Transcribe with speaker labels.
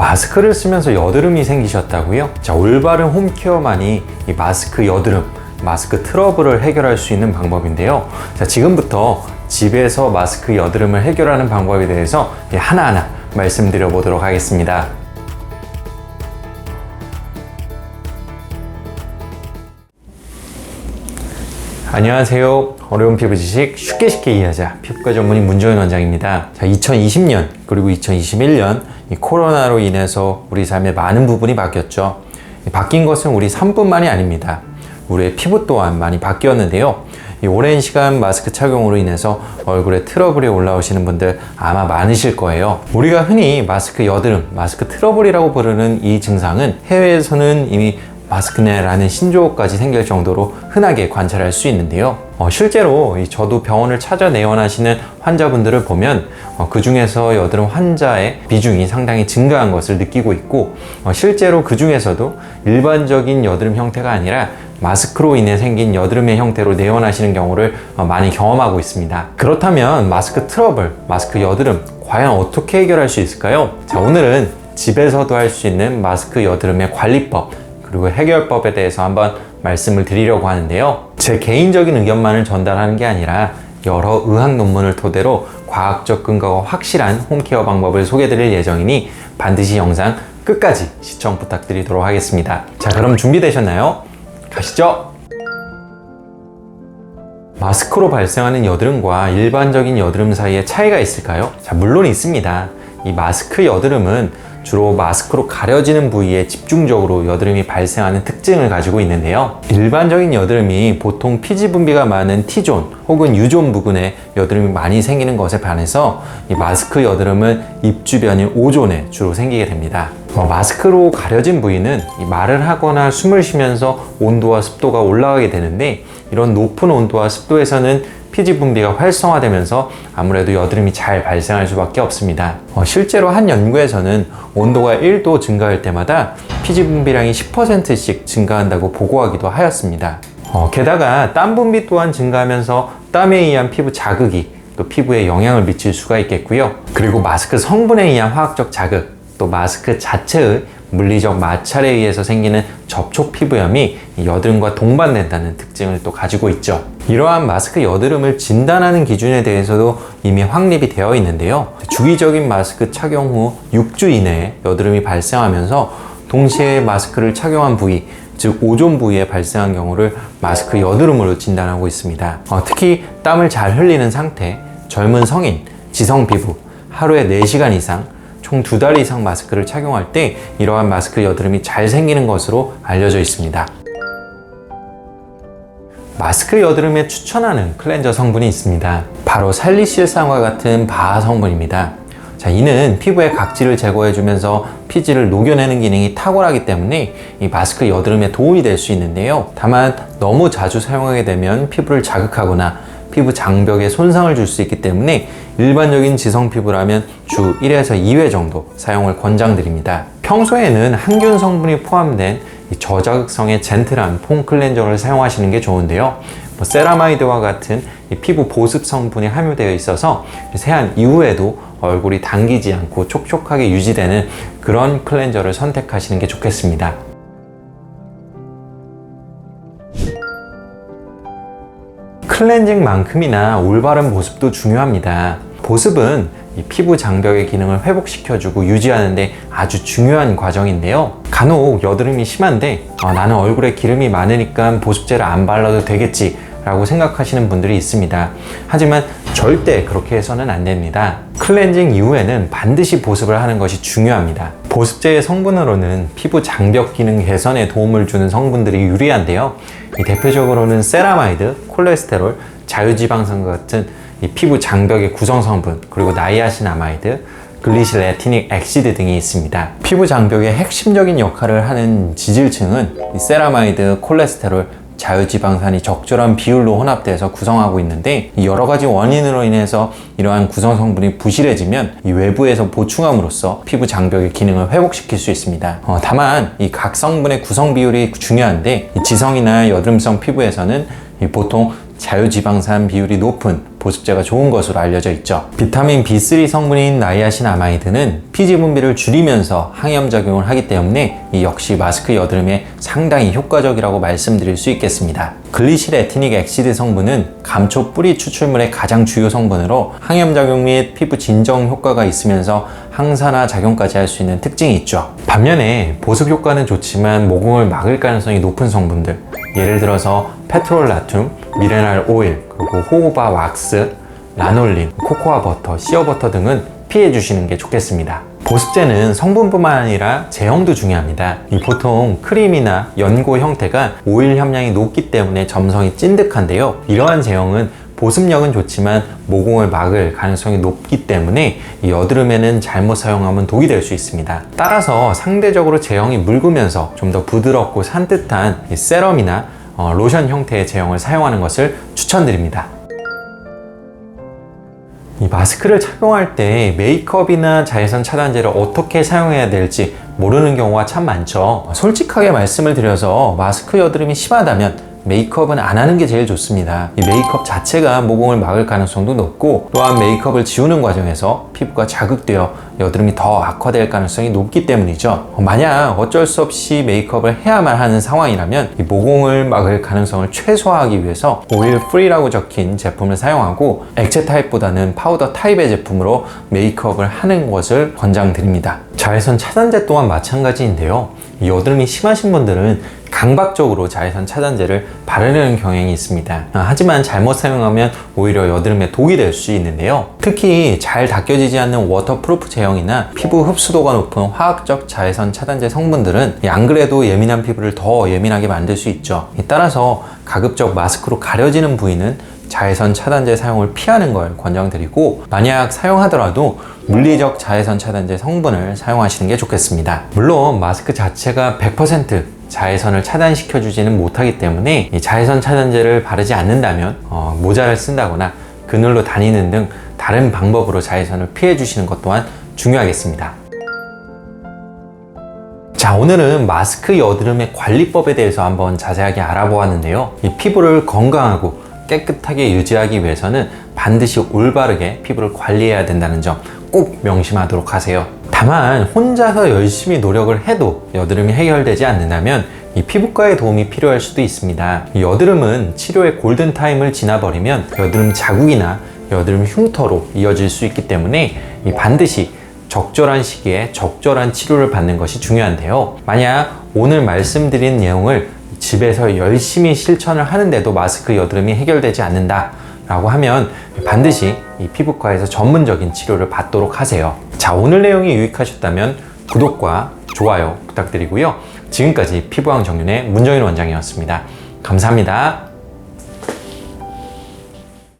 Speaker 1: 마스크를 쓰면서 여드름이 생기셨다고요? 자, 올바른 홈케어만이 이 마스크 여드름, 마스크 트러블을 해결할 수 있는 방법인데요. 자, 지금부터 집에서 마스크 여드름을 해결하는 방법에 대해서 하나하나 말씀드려 보도록 하겠습니다. 안녕하세요. 어려운 피부 지식 쉽게 쉽게 이해하자. 피부과 전문의 문정현 원장입니다. 자, 2020년 그리고 2021년 이 코로나로 인해서 우리 삶의 많은 부분이 바뀌었죠. 이 바뀐 것은 우리 삶뿐만이 아닙니다. 우리의 피부 또한 많이 바뀌었는데요. 이 오랜 시간 마스크 착용으로 인해서 얼굴에 트러블이 올라오시는 분들 아마 많으실 거예요. 우리가 흔히 마스크 여드름, 마스크 트러블이라고 부르는 이 증상은 해외에서는 이미 마스크네라는 신조어까지 생길 정도로 흔하게 관찰할 수 있는데요. 어, 실제로 이 저도 병원을 찾아 내원하시는 환자분들을 보면 어, 그 중에서 여드름 환자의 비중이 상당히 증가한 것을 느끼고 있고 어, 실제로 그 중에서도 일반적인 여드름 형태가 아니라 마스크로 인해 생긴 여드름의 형태로 내원하시는 경우를 어, 많이 경험하고 있습니다. 그렇다면 마스크 트러블, 마스크 여드름 과연 어떻게 해결할 수 있을까요? 자, 오늘은 집에서도 할 수 있는 마스크 여드름의 관리법 그리고 해결법에 대해서 한번 말씀을 드리려고 하는데요. 제 개인적인 의견만을 전달하는 게 아니라 여러 의학 논문을 토대로 과학적 근거가 확실한 홈케어 방법을 소개드릴 예정이니 반드시 영상 끝까지 시청 부탁드리도록 하겠습니다. 자, 그럼 준비되셨나요? 가시죠! 마스크로 발생하는 여드름과 일반적인 여드름 사이에 차이가 있을까요? 자, 물론 있습니다. 이 마스크 여드름은 주로 마스크로 가려지는 부위에 집중적으로 여드름이 발생하는 특징을 가지고 있는데요. 일반적인 여드름이 보통 피지 분비가 많은 T존 혹은 U존 부근에 여드름이 많이 생기는 것에 반해서 이 마스크 여드름은 입 주변인 O존에 주로 생기게 됩니다. 어, 마스크로 가려진 부위는 이 말을 하거나 숨을 쉬면서 온도와 습도가 올라가게 되는데 이런 높은 온도와 습도에서는 피지 분비가 활성화되면서 아무래도 여드름이 잘 발생할 수밖에 없습니다. 어, 실제로 한 연구에서는 온도가 1도 증가할 때마다 피지 분비량이 10%씩 증가한다고 보고하기도 하였습니다. 어, 게다가 땀 분비 또한 증가하면서 땀에 의한 피부 자극이 또 피부에 영향을 미칠 수가 있겠고요. 그리고 마스크 성분에 의한 화학적 자극, 또 마스크 자체의 물리적 마찰에 의해서 생기는 접촉 피부염이 여드름과 동반된다는 특징을 또 가지고 있죠. 이러한 마스크 여드름을 진단하는 기준에 대해서도 이미 확립이 되어 있는데요. 주기적인 마스크 착용 후 6주 이내에 여드름이 발생하면서 동시에 마스크를 착용한 부위, 즉 오존 부위에 발생한 경우를 마스크 여드름으로 진단하고 있습니다. 어, 특히 땀을 잘 흘리는 상태, 젊은 성인, 지성 피부, 하루에 4시간 이상, 총 두 달 이상 마스크를 착용할 때 이러한 마스크 여드름이 잘 생기는 것으로 알려져 있습니다. 마스크 여드름에 추천하는 클렌저 성분이 있습니다. 바로 살리실산과 같은 바하 성분입니다. 자, 이는 피부의 각질을 제거해주면서 피지를 녹여내는 기능이 탁월하기 때문에 이 마스크 여드름에 도움이 될 수 있는데요. 다만 너무 자주 사용하게 되면 피부를 자극하거나 피부 장벽에 손상을 줄 수 있기 때문에 일반적인 지성 피부라면 주 1에서 2회 정도 사용을 권장드립니다. 평소에는 항균 성분이 포함된 이 저자극성의 젠틀한 폼 클렌저를 사용하시는 게 좋은데요. 뭐 세라마이드와 같은 이 피부 보습 성분이 함유되어 있어서 세안 이후에도 얼굴이 당기지 않고 촉촉하게 유지되는 그런 클렌저를 선택하시는 게 좋겠습니다. 클렌징만큼이나 올바른 보습도 중요합니다. 보습은 이 피부 장벽의 기능을 회복시켜주고 유지하는데 아주 중요한 과정인데요. 간혹 여드름이 심한데 아, 나는 얼굴에 기름이 많으니까 보습제를 안 발라도 되겠지 라고 생각하시는 분들이 있습니다. 하지만 절대 그렇게 해서는 안 됩니다. 클렌징 이후에는 반드시 보습을 하는 것이 중요합니다. 보습제의 성분으로는 피부 장벽 기능 개선에 도움을 주는 성분들이 유리한데요. 이 대표적으로는 세라마이드, 콜레스테롤, 자유지방산 같은 이 피부 장벽의 구성 성분, 그리고 나이아신아마이드, 글리실 레티닉 액시드 등이 있습니다. 피부 장벽의 핵심적인 역할을 하는 지질층은 이 세라마이드, 콜레스테롤, 자유지방산이 적절한 비율로 혼합돼서 구성하고 있는데 이 여러 가지 원인으로 인해서 이러한 구성 성분이 부실해지면 이 외부에서 보충함으로써 피부 장벽의 기능을 회복시킬 수 있습니다. 어, 다만 이 각 성분의 구성 비율이 중요한데 이 지성이나 여드름성 피부에서는 이 보통 자유지방산 비율이 높은 보습제가 좋은 것으로 알려져 있죠. 비타민 B3 성분인 나이아신 아마이드는 피지 분비를 줄이면서 항염 작용을 하기 때문에 이 역시 마스크 여드름에 상당히 효과적이라고 말씀드릴 수 있겠습니다. 글리실 에티닉 엑시드 성분은 감초 뿌리 추출물의 가장 주요 성분으로 항염 작용 및 피부 진정 효과가 있으면서 항산화 작용까지 할 수 있는 특징이 있죠. 반면에 보습 효과는 좋지만 모공을 막을 가능성이 높은 성분들 예를 들어서 페트롤 나툼, 미네랄 오일, 그리고 호호바 왁스, 라놀린, 코코아 버터, 시어 버터 등은 피해 주시는 게 좋겠습니다. 보습제는 성분뿐만 아니라 제형도 중요합니다. 이 보통 크림이나 연고 형태가 오일 함량이 높기 때문에 점성이 찐득한데요. 이러한 제형은 보습력은 좋지만 모공을 막을 가능성이 높기 때문에 이 여드름에는 잘못 사용하면 독이 될 수 있습니다. 따라서 상대적으로 제형이 묽으면서 좀 더 부드럽고 산뜻한 이 세럼이나 어, 로션 형태의 제형을 사용하는 것을 추천드립니다. 이 마스크를 착용할 때 메이크업이나 자외선 차단제를 어떻게 사용해야 될지 모르는 경우가 참 많죠. 솔직하게 말씀을 드려서 마스크 여드름이 심하다면 메이크업은 안 하는 게 제일 좋습니다. 이 메이크업 자체가 모공을 막을 가능성도 높고 또한 메이크업을 지우는 과정에서 피부가 자극되어 여드름이 더 악화될 가능성이 높기 때문이죠. 만약 어쩔 수 없이 메이크업을 해야만 하는 상황이라면 이 모공을 막을 가능성을 최소화하기 위해서 오일 프리라고 적힌 제품을 사용하고 액체 타입보다는 파우더 타입의 제품으로 메이크업을 하는 것을 권장드립니다. 자외선 차단제 또한 마찬가지인데요. 이 여드름이 심하신 분들은 강박적으로 자외선 차단제를 바르려는 경향이 있습니다. 아, 하지만 잘못 사용하면 오히려 여드름에 독이 될 수 있는데요. 특히 잘 닦여지지 않는 워터프루프 제형이나 피부 흡수도가 높은 화학적 자외선 차단제 성분들은 이안 그래도 예민한 피부를 더 예민하게 만들 수 있죠. 따라서 가급적 마스크로 가려지는 부위는 자외선 차단제 사용을 피하는 걸 권장드리고 만약 사용하더라도 물리적 자외선 차단제 성분을 사용하시는 게 좋겠습니다. 물론 마스크 자체가 100% 자외선을 차단시켜 주지는 못하기 때문에 이 자외선 차단제를 바르지 않는다면 어, 모자를 쓴다거나 그늘로 다니는 등 다른 방법으로 자외선을 피해 주시는 것 또한 중요하겠습니다. 자, 오늘은 마스크 여드름의 관리법에 대해서 한번 자세하게 알아보았는데요. 이 피부를 건강하고 깨끗하게 유지하기 위해서는 반드시 올바르게 피부를 관리해야 된다는 점 꼭 명심하도록 하세요. 다만 혼자서 열심히 노력을 해도 여드름이 해결되지 않는다면 이 피부과의 도움이 필요할 수도 있습니다. 이 여드름은 치료의 골든타임을 지나버리면 여드름 자국이나 여드름 흉터로 이어질 수 있기 때문에 이 반드시 적절한 시기에 적절한 치료를 받는 것이 중요한데요. 만약 오늘 말씀드린 내용을 집에서 열심히 실천을 하는데도 마스크 여드름이 해결되지 않는다. 라고 하면 반드시 이 피부과에서 전문적인 치료를 받도록 하세요. 자, 오늘 내용이 유익하셨다면 구독과 좋아요 부탁드리고요. 지금까지 피부왕 정윤의 문정인 원장이었습니다. 감사합니다.